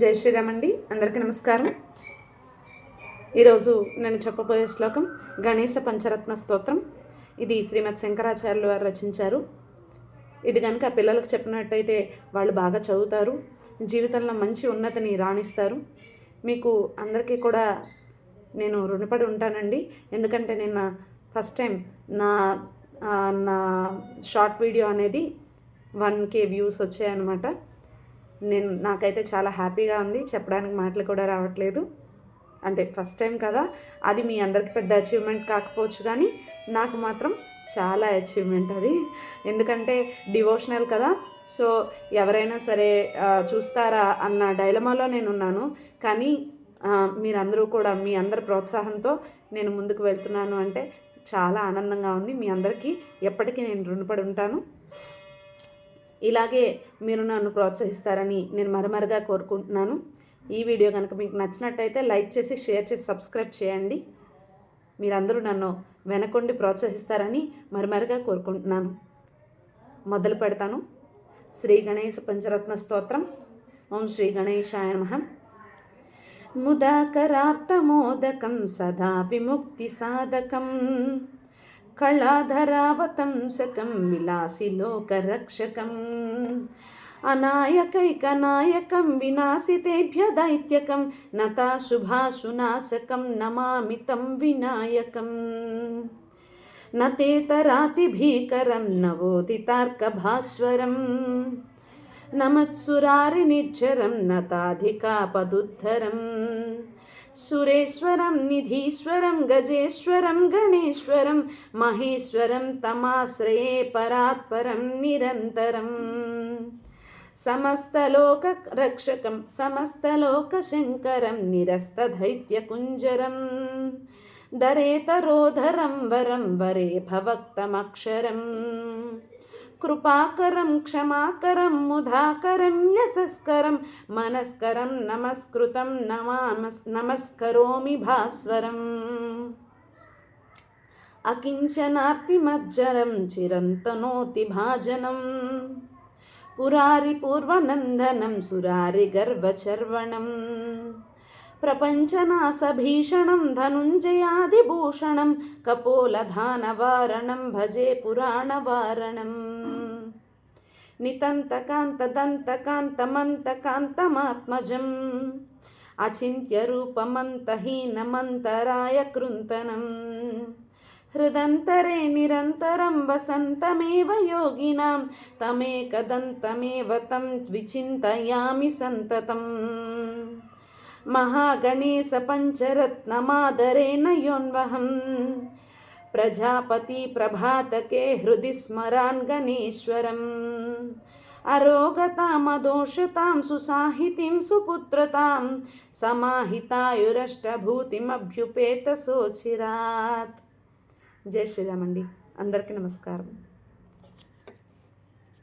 జై శ్రీరామ్ అండి. అందరికీ నమస్కారం. ఈరోజు నేను చెప్పబోయే శ్లోకం గణేశ పంచరత్న స్తోత్రం. ఇది శ్రీమద్ శంకరాచార్యులు వారు రచించారు. ఇది కనుక పిల్లలకు చెప్పినట్టయితే వాళ్ళు బాగా చదువుతారు జీవితంలో మంచి ఉన్నతిని రాణిస్తారు. మీకు అందరికీ కూడా నేను రుణపడి ఉంటానండి. ఎందుకంటే నిన్న ఫస్ట్ టైం నా నా షార్ట్ వీడియో అనేది వన్ కే వ్యూస్ వచ్చాయన్నమాట. నేను నాకైతే చాలా హ్యాపీగా ఉంది. చెప్పడానికి మాటలు కూడా రావట్లేదు. అంటే ఫస్ట్ టైం కదా అది మీ అందరికి పెద్ద అచీవ్మెంట్ కాకపోవచ్చు కానీ నాకు మాత్రం చాలా అచీవ్మెంట్ అది. ఎందుకంటే డివోషనల్ కదా సో ఎవరైనా సరే చూస్తారా అన్న డైలమాలో నేను ఉన్నాను. కానీ మీరందరూ కూడా మీ అందరి ప్రోత్సాహంతో నేను ముందుకు వెళ్తున్నాను అంటే చాలా ఆనందంగా ఉంది. మీ అందరికీ ఎప్పటికీ నేను రుణపడి ఉంటాను. ఇలాగే మీరు నన్ను ప్రోత్సహిస్తారని నేను మరమరగా కోరుకుంటున్నాను. ఈ వీడియో కనుక మీకు నచ్చినట్టయితే లైక్ చేసి షేర్ చేసి సబ్స్క్రైబ్ చేయండి. మీరందరూ నన్ను వెనకొండి ప్రోత్సహిస్తారని మరమరగా కోరుకుంటున్నాను. మొదలు పెడతాను. శ్రీ గణేశ పంచరత్న స్తోత్రం. ఓం శ్రీ గణేశాయ నమః. ముదాకరార్థమోదకం సదా విముక్తి సాధకం. కళాధరావతంసకం విలాసి లోకరక్షకం. అనాయకైకనాయకం వినాశితేభ్య దైత్యకం నతాశుభాశునాశకం నమామితం వినాయకం. నతేతరాతిభీకరం నవోదితార్కభాస్వరం నమత్సురారినిర్జరం నతాధికాపదుద్ధరం सुरेश्वरं निधीश्वरं गजेश्वरं गणेश्वरं महेश्वरं तमाश्रये परात्परं निरन्तरम् समस्तलोकरक्षकं समस्तलोकशङ्करं निरस्तधैत्यकुञ्जरं। दरेतरोधरं वरं वरे भवक्तमक्षरम्। కృపాకరం క్షమాకరం ముధాకరం యశస్కరం మనస్కరం నమస్కృతం నమామస్ నమస్కరోమి భాస్వరం. అకించనార్తిమజ్జరం చిరంతనోతి భాజనం. పురారి పూర్వనందనం సురారి గర్వచర్వణం. ప్రపంచనాశభీషణం ధనుంజయాదిభూషణం కపోలధానవారణం భజే పురాణవారణం నితంతకాంతదంతకాంతమంతకాంతమాత్మజం అచింత్యరూపమంతహీనమంతరాయ కృంతనం హృదంతరే నిరంతరం వసంతమేవ యోగినాం తమేకదంతమేవ తం ద్విచింతయామి సంతతం మహాగణేశ పంచరత్నమాదరేణ యోన్వహం ప్రజాపతి ప్రభాతకే హృది सुपुत्रतां అరోగతామదోషతాం సుసాహితిం సుపుత్రతాం సమాహితాయురష్టభూతిమభ్యుపేత సోచిరాత్ జై శ్రీరామండి అందరికీ నమస్కారం।